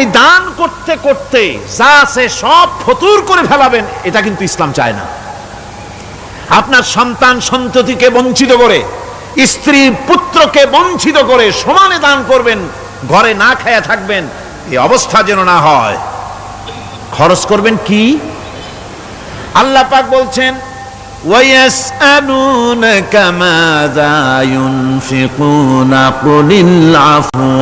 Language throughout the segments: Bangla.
আপনি দান করতে করতে যা আছে সব ফতুর করে ফেলাবেন এটা কিন্তু ইসলাম চায় না আপনার সন্তান সন্ততিকে বঞ্চিত করে স্ত্রী পুত্রকে বঞ্চিত করে সমানে দান করবেন ঘরে না খায়া থাকবেন এই অবস্থা যেন না হয় খরচ করবেন কি আল্লাহ পাক বলছেন ويسألونك ماذا ينفقون قل العفو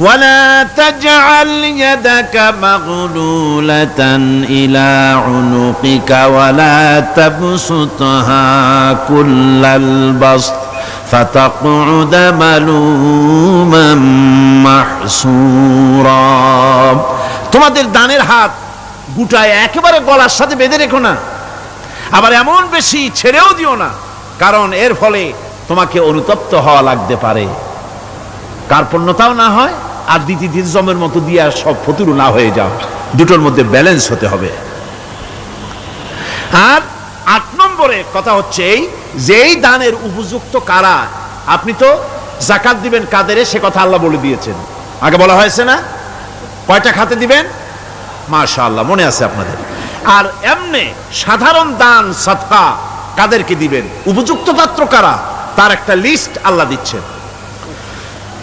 ولا تجعل يدك مغلولة إلى عنقك ولا تبسطها كل البسط فتقعد ملوما محسورا তোমাদের দানের হাত গুটায় একেবারে গলার সাথে বেঁধে রেখো না আবার এমন বেশি ছেড়েও দিও না কারণ এর ফলে তোমাকে অনুতপ্ত হওয়া লাগতে পারে কার্পণ্যতাও না হয় আর দ্বিতীয় জমের মতো দিয়ে আর সব ফতুরু না হয়ে যাও। দুটোর মধ্যে ব্যালেন্স হতে হবে। আর আট নম্বরে কথা হচ্ছে এই যে এই দানের উপযুক্ত কারা, আপনি তো জাকাত দিবেন কাদেরে, সে কথা আল্লাহ বলে দিয়েছেন। আগে বলা হয়েছে না? কয়টা খাতে দিবেন? মাশাআল্লাহ, মনে আছে আপনাদের। আর এমনি সাধারণ দান সৎকা কাদেরকে দিবেন? উপযুক্ত পাত্র কারা? তার একটা লিস্ট আল্লাহ দিচ্ছেন।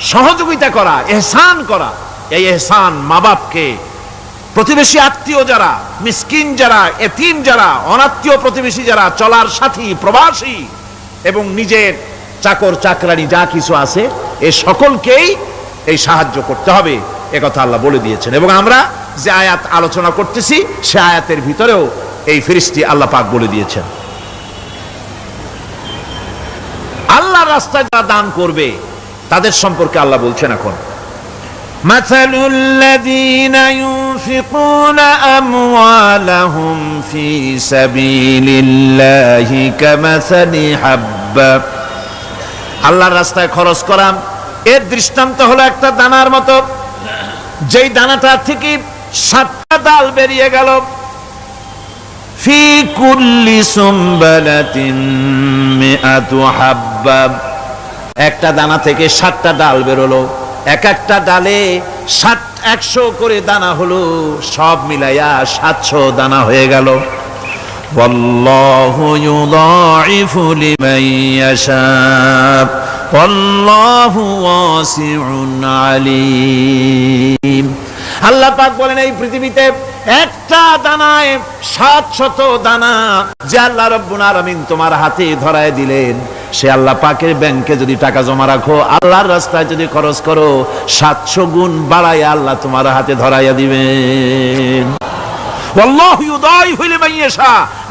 সহযোগিতা করা, এহসান করা। এই এহসান মা বাপকে প্রতিবেশী আত্মীয় যারা, মিসকিন যারা, এতিম যারা, অনাত্মীয় প্রতিবেশী যারা, চলার সাথী, প্রবাসী এবং নিজের চাকর, চাকরানি যা কিছু আছে, এ সকলকেই এই সাহায্য করতে হবে, এ কথা আল্লাহ বলে দিয়েছেন। এবং আমরা যে আয়াত আলোচনা করতেছি, সে আয়াতের ভিতরেও এই ফিরিস্তি আল্লাহ পাক বলে দিয়েছেন। আল্লাহ রাস্তায় যারা দান করবে তাদের সম্পর্কে আল্লাহ বলছেন এখন مثل الذين ينفقون أموالهم في سبيل الله كمثل حبة আল্লাহর রাস্তায় খরচ করা এর দৃষ্টান্ত হলো একটা দানার মতো যেই দানাটা থেকে সাতটা ডাল বেরিয়ে গেল في كل سنبلة مئة حبة একটা দানা থেকে সাতটা ডাল বেরোলো এক একটা ডালে সাত একশো করে দানা হলো সব মিলাইয়া সাতশো দানা হয়ে গেল والله يضاعف لمن يشاء والله واسع عليم আল্লাহ পাক বলেন এই পৃথিবীতে একটা দানায় সাত শত দানা যে আল্লাহ রব্বুল আলামিন তোমার হাতে ধরায় দিলেন। সে আল্লাহ পাকের ব্যাংকে যদি টাকা জমা রাখো, আল্লাহর রাস্তায় যদি খরচ করো, সাতশো গুণ বাড়াই আল্লাহ তোমার হাতে ধরাইয়া দিবেন। আল্লাহ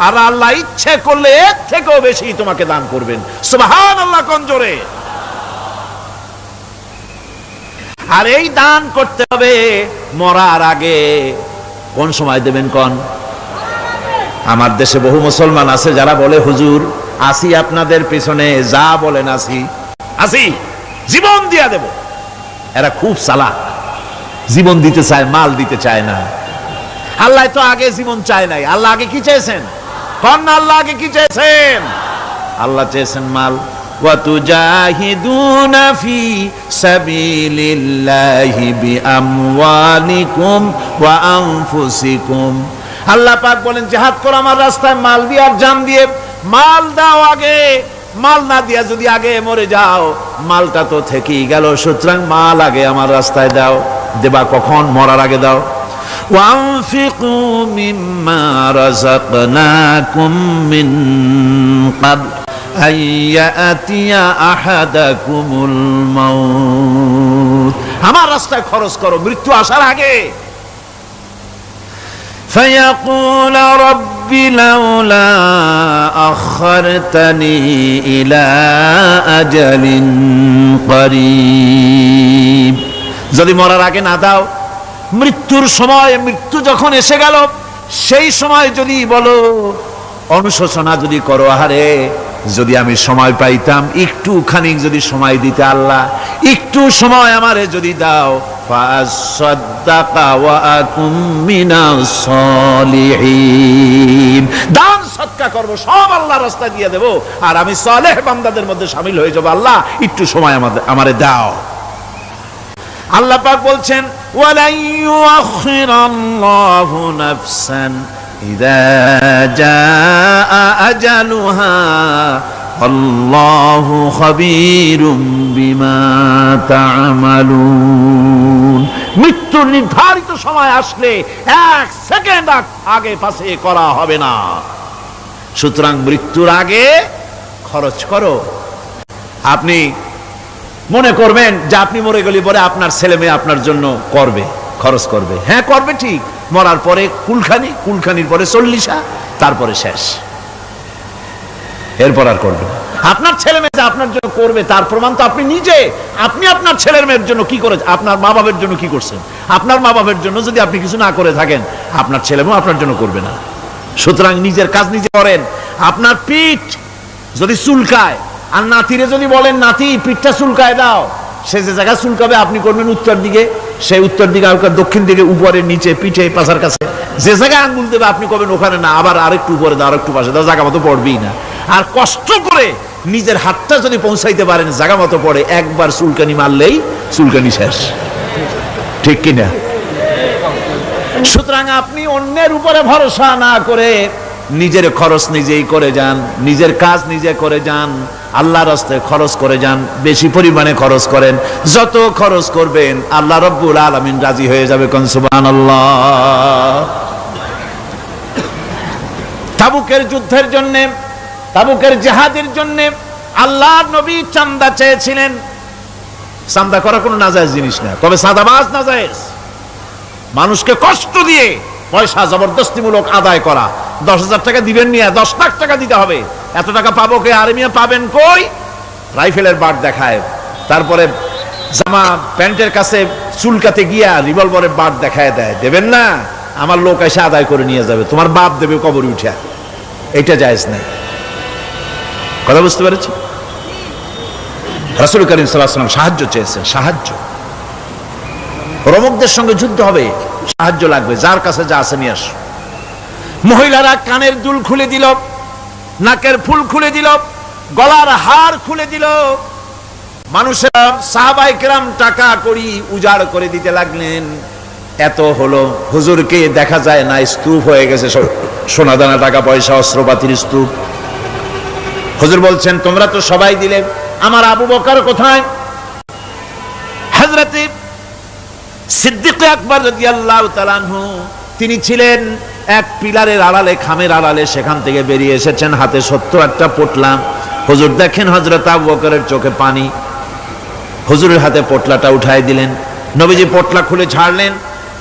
আর আল্লাহ ইচ্ছে করলে এর থেকেও বেশি তোমাকে দান করবেন। সুবহানাল্লাহ, কোন জোরে? আর এই দান করতে হবে মরার আগে। কোন সময় দেবেন কোন? আমার দেশে বহু মুসলমান আছে যারা বলে, হুজুর, আসি আপনাদের পিছনে, যা বলেন আসি। আসি, জীবন দিয়া দেব। এরা খুব সালাক জীবন দিতে চায়, মাল দিতে চায় না। আল্লাহ তো আগে জীবন চায় নাই। আল্লাহ আগে কি চেয়েছেন? কন না আল্লাহ আগে কি চেয়েছেন? আল্লাহ চেয়েছেন মাল। وتجاهدون في سبيل الله بأموالكم وأنفسكم আল্লাহ পাক বলেন জেহাদ করো আমার রাস্তায় মাল দিয়ে আর জান দিয়ে মাল দাও আগে মাল না দিয়া যদি আগে মরে যাও মালটা তো থেকেই গেল সুতরাং মাল আগে আমার রাস্তায় দাও দেবা কখন মরার আগে দাও وأنفقوا مما رزقناكم من قبل أن يأتي أحدكم الموت আমার রাস্তায় খরচ করো মৃত্যু আসার আগে فيقول رب لولا أخرتني إلى أجل قريب যদি মরার আগে না দাও মৃত্যুর সময় মৃত্যু যখন এসে গেল সেই সময় যদি বলো অনুশোচনা যদি করো আহারে যদি আমি সময় পাইতাম একটু খানিক যদি সময় দিতে আল্লাহ, একটু সময় আমারে যদি দাও। দান সৎকা করব, সব আল্লাহ রাস্তা দিয়ে দেব। আর আমি সলেহ বান্দাদের মধ্যে সামিল হয়ে যাব। আল্লাহ, একটু সময় আমাদের আমারে দাও। আল্লাহ পাক বলছেন ওয়ালাই ইউআখিরাল্লাহু নাফসান। إذا جاء أجلها والله خبير بما تعملون মৃত্যুর নির্ধারিত সময় আসলে এক সেকেন্ড আগে পাশে করা হবে না সুতরাং মৃত্যুর আগে খরচ করো আপনি মনে করবেন যে আপনি মরে গেলে পরে আপনার ছেলে মেয়ে আপনার জন্য করবে খরচ করবে। হ্যাঁ করবে ঠিক। মরার পরে কুলখানি, কুলখানির পরে চল্লিশা, তারপরে শেষ। এরপর আর করবে আপনার ছেলে মেয়ে আপনার জন্য করবে, তার প্রমাণ তো আপনি নিজে। আপনি আপনার ছেলের মেয়ের জন্য কি করে আপনার মা বাবার জন্য কি করছেন? আপনার মা বাবার জন্য যদি আপনি কিছু না করে থাকেন, আপনার ছেলে মেয়ে আপনার জন্য করবে না। সুতরাং নিজের কাজ নিজে করেন। আপনার পিঠ যদি চুলকায়, আর নাতিরে যদি বলেন, নাতি, পিঠটা চুলকায় দাও। সে যে জায়গায় চুলকাবে, আপনি করবেন উত্তর দিকে সেই উত্তর দিকে আর দক্ষিণ দিকে উপরে, নিচে, পিঠে, পাশার কাছে। যে জায়গায় আঙ্গুল দেবে, আপনি করবেন ওখানে না, আবার আরেকটু উপরে দাও, আরেকটু পাশে দাও, জায়গা মতো পড়বেই না। আর কষ্ট করে নিজের হাতটা যদি পৌঁছাইতে পারেন, জায়গা মতো পড়ে, একবার চুলকানি মারলেই চুলকানি শেষ। ঠিক কিনা? সুতরাং আপনি অন্যের উপরে ভরসা না করে নিজের খরচ নিজেই করে যান, নিজের কাজ নিজে করে যান আল্লাহ রাস্তায় খরচ করে যান, বেশি পরিমাণে খরচ করেন, যত খরচ করবেন, আল্লাহ রব্বুল আলমিন রাজি হয়ে যাবে কনসুবান আল্লাহ তাবুকের যুদ্ধের জন্যে, তাবুকের জেহাদের জন্যে আল্লাহ নবী চান্দা চেয়েছিলেন। চান্দা করা কোনো নাজায়েজ জিনিস না, তবে সাদাবাজ নাজায়েজ। মানুষকে কষ্ট দিয়ে পয়সা জবরদস্তিমূলক আদায় করা। দশ হাজার টাকা দিবেন নিয়ে দশ লাখ টাকা দিতে হবে। এত টাকা পাবো কে? আর মিয়া পাবেন কই? রাইফেলের বার দেখায়। তারপরে জামা প্যান্টের কাছে চুলকাতে গিয়া রিভলভারের বার দেখায় দেয়। দেবেন না? আমার লোক এসে আদায় করে নিয়ে যাবে। তোমার বাপ দেবে কবর উঠে। এটা জায়েজ নাই। কথা বুঝতে পেরেছি? রাসুল করিম সাল্লাহ সাহায্য চেয়েছেন। সাহায্য। রমকদের সঙ্গে যুদ্ধ হবে, সাহায্য লাগবে, যার কাছে যা আছে নিয়ে আসো। মহিলারা কানের দুল খুলে দিল, নাকের ফুল খুলে দিল, গলার হার খুলে দিল। মানুষেরা সাহাবাই টাকা করি উজাড় করে দিতে লাগলেন। এত হলো, হুজুরকে দেখা যায় না, স্তূপ হয়ে গেছে সোনাদানা টাকা পয়সা, অস্ত্রপাতির স্তূপ। হুজুর বলছেন, তোমরা তো সবাই দিলে, আমার আবু বকার কোথায়? হাজরাতে সিদ্দিক আকবর রাদিয়াল্লাহু তাআলা আনহু, তিনি ছিলেন এক পিলারের আড়ালে, খামের আড়ালে সেখান থেকে বেরিয়ে এসেছেন, হাতে সত্য একটা পোটলা। হুজুর দেখেন হযরত আবু চোখে পানি। হুজুরের হাতে পোটলাটা উঠাই দিলেন। নবীজি পোটলা খুলে ছাড়লেন।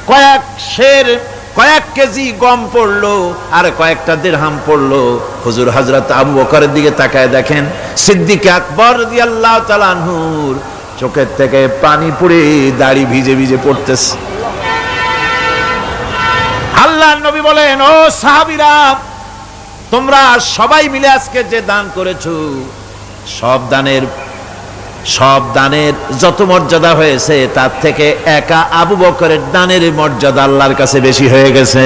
কয়েক শের, কয়েক কেজি গম পড়ল আর কয়েকটা দেড়হাম পড়ল। হুজুর হজরত আবু বকরের দিকে তাকায় দেখেন, সিদ্দিক আকবর রাদিয়াল্লাহু তাআলা আনহুর চোখের থেকে পানি পড়ে দাড়ি ভিজে ভিজে পড়তেছে। আল্লাহ নবী বলেন, ও সাহাবিরা, তোমরা সবাই মিলে আজকে যে দান করেছ, সব দানের সব দানের যত মর্যাদা হয়েছে, তার থেকে একা আবু বকরের দানের মর্যাদা আল্লাহর কাছে বেশি হয়ে গেছে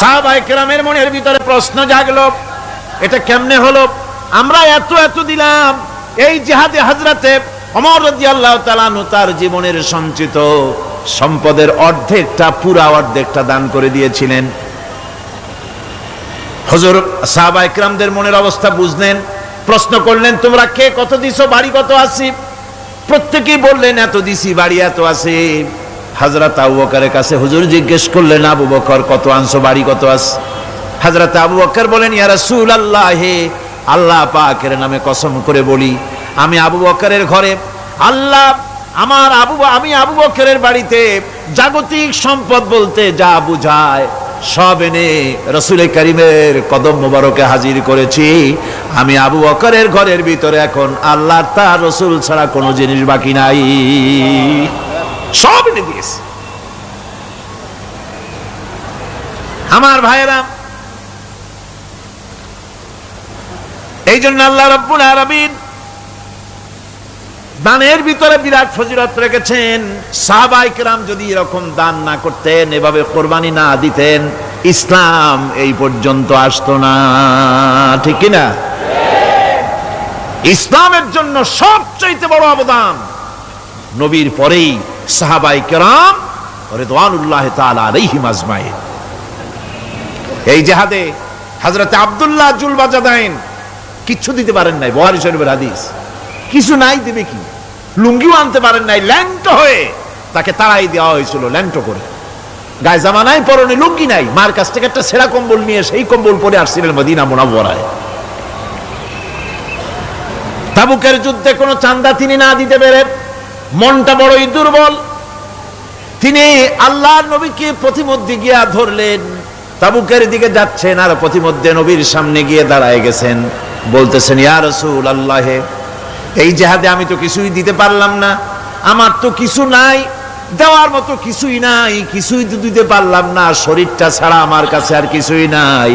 সাহাবাই কেরামের মনের ভিতরে প্রশ্ন জাগলো, এটা কেমনে হলো? আমরা এত এত দিলাম। এই জিহাদে হাজরাতে অমর আল্লাহ তালানু তার জীবনের সঞ্চিত সম্পদের অর্ধেকটা, পুরা অর্ধেকটা দান করে দিয়েছিলেন। হজুর, সাহাবা ইকরামদের মনের অবস্থা বুঝলেন, প্রশ্ন করলেন, তোমরা কে? কত দিছো? বাড়ি কত আসি প্রত্যেকেই বললেন, এত দিছি, বাড়ি এত আছে। হাজরত আবু বকরের কাছে হুজুর জিজ্ঞেস করলেন, আবু বকর, কত আনছো, বাড়ি কত আছে হাজরত আবু বকর বলেন, ইয়া রাসূলুল্লাহ হে আল্লাহ পাকের নামে কসম করে বলি, আমি আবু বকরের ঘরে, আল্লাহ আমার আবু, আমি আবু বকরের বাড়িতে জাগতিক সম্পদ বলতে যা বুঝায়, সব এনে রসুল করিমের কদম মোবারকে হাজির করেছি। আমি আবু বকরের ঘরের ভিতরে এখন আল্লাহ তার রসুল ছাড়া কোনো জিনিস বাকি নাই। সব এনে দিয়েছে। আমার ভাইয়েরা এই জন্য আল্লাহ রব্বুল আরবিন দানের ভিতরে বিরাট ফজিরত রেখেছেন। সাহাবাই কেরাম যদি এরকম দান না করতেন, এভাবে কোরবানি না দিতেন, ইসলাম এই পর্যন্ত আসতো না। ঠিক কিনা? ইসলামের জন্য সবচাইতে বড় অবদান নবীর পরেই সাহাবাই কেরাম আজমাইন। এই জেহাদে আব্দুল্লাহ জুলবাজাদাইন কিচ্ছু দিতে পারেন নাই বুখারী শরীফের হাদিস। কিছু নাই কি? লুঙ্গিও আনতে পারেন নাই, ল্যাংটো হয়ে তাকে তাড়াই দেওয়া হয়েছিল, ল্যাংটো করে। গায়ে জামা নাই পরনে লুঙ্গি নাই, মার কাছ থেকে একটা সেরা কম্বল নিয়ে সেই কম্বল পরে আসছিলেন মদিনা মোনাব্বরায় তাবুকের যুদ্ধে কোনো চান্দা তিনি না দিতে পেরে মনটা বড়ই দুর্বল। তিনি আল্লাহর নবীকে প্রতিমধ্যে গিয়া ধরলেন। তাবুকের দিকে যাচ্ছেন আর প্রতিমধ্যে নবীর সামনে গিয়ে দাঁড়ায় গেছেন। বলতেছেন, ইয়া রসুল আল্লাহে এই জেহাদে আমি তো কিছুই দিতে পারলাম না। আমার তো কিছু নাই, দেওয়ার মতো কিছুই নাই, কিছুই তো দিতে পারলাম না। শরীরটা ছাড়া আমার কাছে আর কিছুই নাই।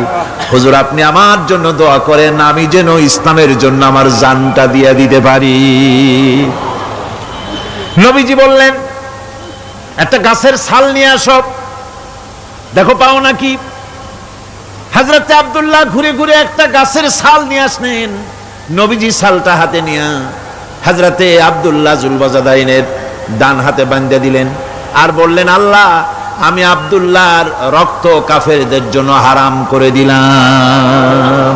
হুজুর, আপনি আমার জন্য দোয়া করেন, আমি যেন ইসলামের জন্য আমার জানটা দিয়ে দিতে পারি। নবীজি বললেন, একটা গাছের ছাল নিয়ে আসো। দেখো, পাও নাকি? হাজরতে আব্দুল্লাহ ঘুরে ঘুরে একটা গাছের ছাল নিয়ে আসলেন। নবীজি ছালটা হাতে নিয়ে হাজরতে আব্দুল্লাহ জুলবাজাদাইনের ডান হাতে বান্ধে দিলেন আর বললেন, আল্লাহ, আমি আব্দুল্লাহর রক্ত কাফেরদের জন্য হারাম করে দিলাম।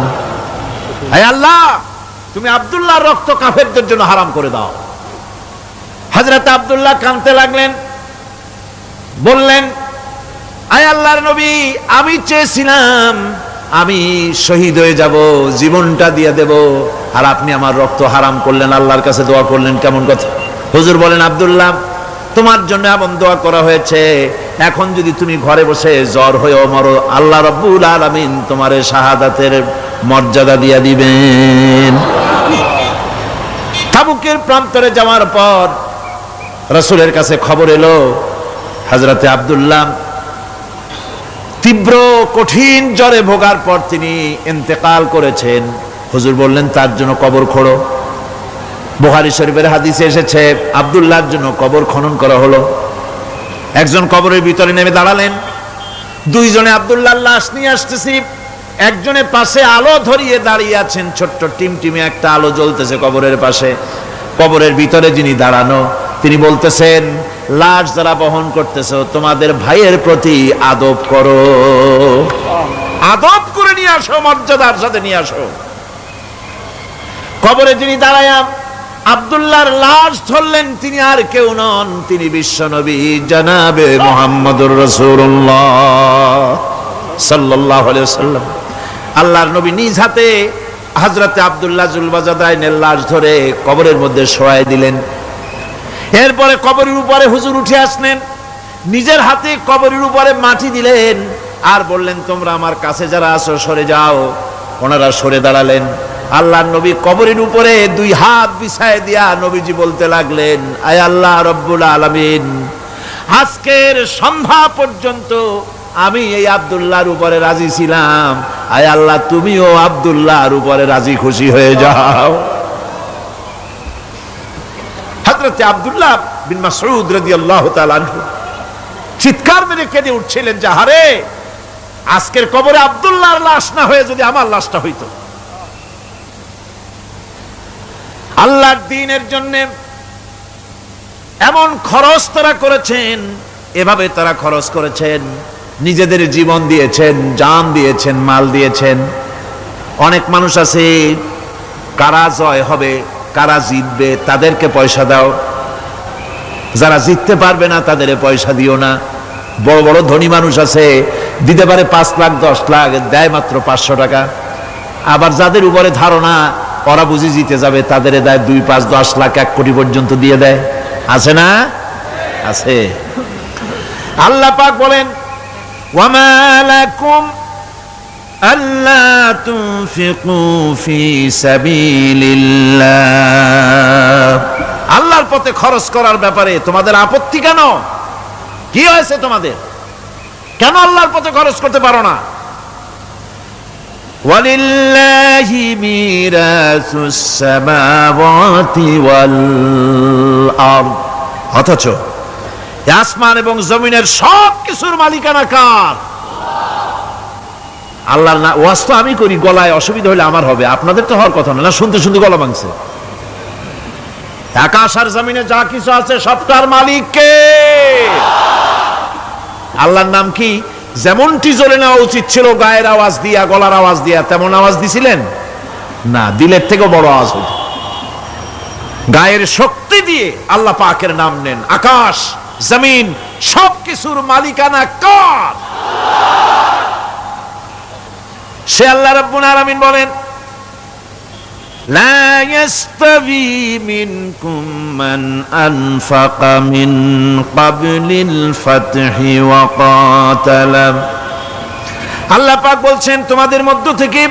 আল্লাহ, তুমি আব্দুল্লাহর রক্ত কাফেরদের জন্য হারাম করে দাও। হজরত আব্দুল্লাহ কানতে লাগলেন, বললেন, আয় আল্লাহর নবী, আমি চেয়েছিলাম আমি শহীদ হয়ে যাব, জীবনটা দিয়ে দেব, আর আপনি আমার রক্ত হারাম করলেন, আল্লাহর কাছে দোয়া করলেন, কেমন কথা? হুজুর বলেন, আব্দুল্লাহ, তোমার জন্য এমন দোয়া করা হয়েছে, এখন যদি তুমি ঘরে বসে জ্বর হয়েও মরো, আল্লাহ রব্বুল আলামিন তোমার শাহাদাতের মর্যাদা দিয়ে দিবেন। তাবুকের প্রান্তরে যাওয়ার পর রসুলের কাছে খবর এলো হাজরাতে আব্দুল্লাহ তীব্র কঠিন জ্বরে ভোগার পর তিনি ইন্তেকাল করেছেন। হুজুর বললেন, তার জন্য কবর খোড়ো। বুহারি শরীফের হাদিসে এসেছে, আব্দুল্লাহর জন্য কবর খনন করা হলো। একজন কবরের ভিতরে নেমে দাঁড়ালেন। দুইজনে আব্দুল্লাহ লাশ নিয়ে আসতেছি। একজনের পাশে আলো ধরিয়ে দাঁড়িয়ে আছেন, ছোট্ট টিম টিমে একটা আলো জ্বলতেছে কবরের পাশে। কবরের ভিতরে যিনি দাঁড়ানো তিনি বলতেছেন, লাশ যারা বহন করতেছ, তোমাদের ভাইয়ের প্রতি আদব করো। আদব করে নিয়ে আসো, মর্যাদার সাথে নিয়ে আসো। কবরে যিনি দাঁড়ায় আব্দুল্লাহর লাশ ধরলেন, তিনি আর কেউ নন, তিনি বিশ্বনবী জানাবে মোহাম্মদুর রসুল্লাহ সাল্লাহ সাল্লাম আল্লাহর নবী নিজ হাতে হাজরতে আবদুল্লাহ জুলবাজাদাইনের লাশ ধরে কবরের মধ্যে শোয়াই দিলেন। এরপরে কবরের উপরে হুজুর উঠে আসলেন। নিজের হাতে কবরের উপরে মাটি দিলেন আর বললেন, তোমরা আমার কাছে যারা আসো সরে যাও। ওনারা সরে দাঁড়ালেন। আল্লাহ নবী কবরের উপরে দুই হাত বিছায় দিয়া নবীজি বলতে লাগলেন, আয় আল্লাহ রব্বুল আলমিন, আজকের সন্ধ্যা পর্যন্ত আমি এই আবদুল্লাহর উপরে রাজি ছিলাম। আয় আল্লাহ, তুমিও আবদুল্লাহর উপরে রাজি খুশি হয়ে যাও। হজরতে আবদুল্লাহ বিন মাসউদ রাদিয়াল্লাহু তাআলা আনহু চিৎকার মেরে কেঁদে উঠছিলেন যে হারে আজকের কবরে আবদুল্লাহর লাশ না হয়ে যদি আমার লাশটা হইতো? আল্লাহর দিনের জন্য এমন খরচ তারা করেছেন, এভাবে তারা খরচ করেছেন, নিজেদের জীবন দিয়েছেন, জান দিয়েছেন, মাল দিয়েছেন। অনেক মানুষ আছে কারা জয় হবে কারা জিতবে, তাদেরকে পয়সা দাও। যারা জিততে পারবে না, তাদের পয়সা দিও না। বড় বড় ধনী মানুষ আছে, দিতে পারে পাঁচ লাখ, দশ লাখ, দেয় মাত্র পাঁচশো টাকা। আবার যাদের উপরে ধারণা, ওরা বুঝি জিতে যাবে, তাদের দেয় দুই, পাঁচ, দশ লাখ, এক কোটি পর্যন্ত দিয়ে দেয়। আছে না? আছে। আল্লাহ পাক বলেন ওয়ামা ألا تنفقوا في سبيل الله আল্লাহর পথে খরচ করার ব্যাপারে তোমাদের আপত্তি কেন কি হয়েছে তোমাদের কেন আল্লাহর পথে খরচ করতে পারো না ولله ميراث السماوات والأرض অথচ এই আসমান এবং জমিনের সব কিছুর মালিকানা কার আল্লাহর না ওয়াজ তো আমি করি, গলায় অসুবিধা হলে আমার হবে। আপনাদের তো হওয়ার কথা না না, শুনতে শুনতে গলা ভাঙছে। আকাশ আর জমিনে যা কিছু আছে, সবটার মালিক কে? আল্লাহর নাম কি? যেমনটি জোরে নেওয়া উচিত ছিল, গায়ের আওয়াজ দিয়া, গলার আওয়াজ দিয়া, তেমন আওয়াজ দিছিলেন? না, দিলের থেকেও বড় আওয়াজ হইত। গায়ের শক্তি দিয়ে আল্লাহ পাকের নাম নেন। আকাশ, জমিন, সবকিছুর মালিকানা কার? সে আল্লাহ রাব্বুল আলামিন বলেন لا يستوي منكم من أنفق من قبل الفتح وقاتل আল্লাহ পাক বলছেন তোমাদের মধ্য থেকে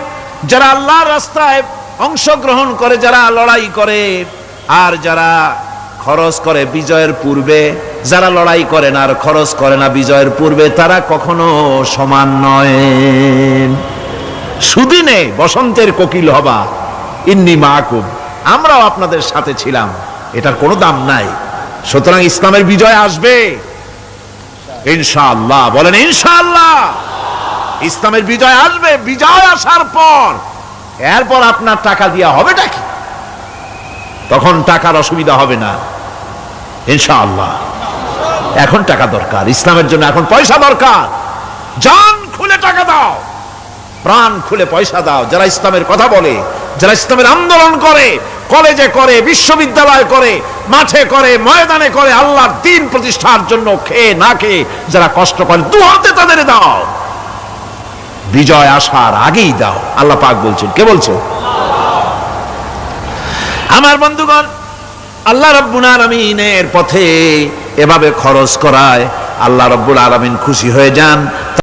যারা আল্লাহর রাস্তায় অংশগ্রহণ করে যারা লড়াই করে আর যারা খরচ করে বিজয়ের পূর্বে যারা লড়াই করে না আর খরচ করে না বিজয়ের পূর্বে তারা কখনো সমান নয় সুদিনে বসন্তের কোকিল হবা। ইন্নি মাকুব আমরাও আপনাদের সাথে ছিলাম। এটার কোনো দাম নাই। সুতরাং ইসলামের বিজয় আসবে। ইনশাআল্লাহ। বলেন ইনশাআল্লাহ। ইসলামের বিজয় আসবে, বিজয় আসার পর। এরপর আপনার টাকা দিয়া হবেটা কি? তখন টাকার অসুবিধা হবে না। ইনশাআল্লাহ। এখন টাকা দরকার। ইসলামের জন্য এখন পয়সা দরকার। জান খুলে টাকা দাও। প্রাণ খুলে পয়সা দাও, যারা ইসলামের কথা বলে, যারা ইসলামের আন্দোলন করে, কলেজে করে, বিশ্ববিদ্যালয় করে, মাঠে করে, ময়দানে করে, আল্লাহর দিন প্রতিষ্ঠার জন্য খেয়ে না খেয়ে যারা কষ্ট করে, দু হাতে তাদের দাও। বিজয় আসার আগেই দাও, আল্লাহ পাক বলছেন। কে বলছে? আমার বন্ধুগণ, আল্লাহ রব্বুল আলমিনের পথে এভাবে খরচ করায় আল্লাহ রব্বুল আলমিন খুশি হয়ে যান।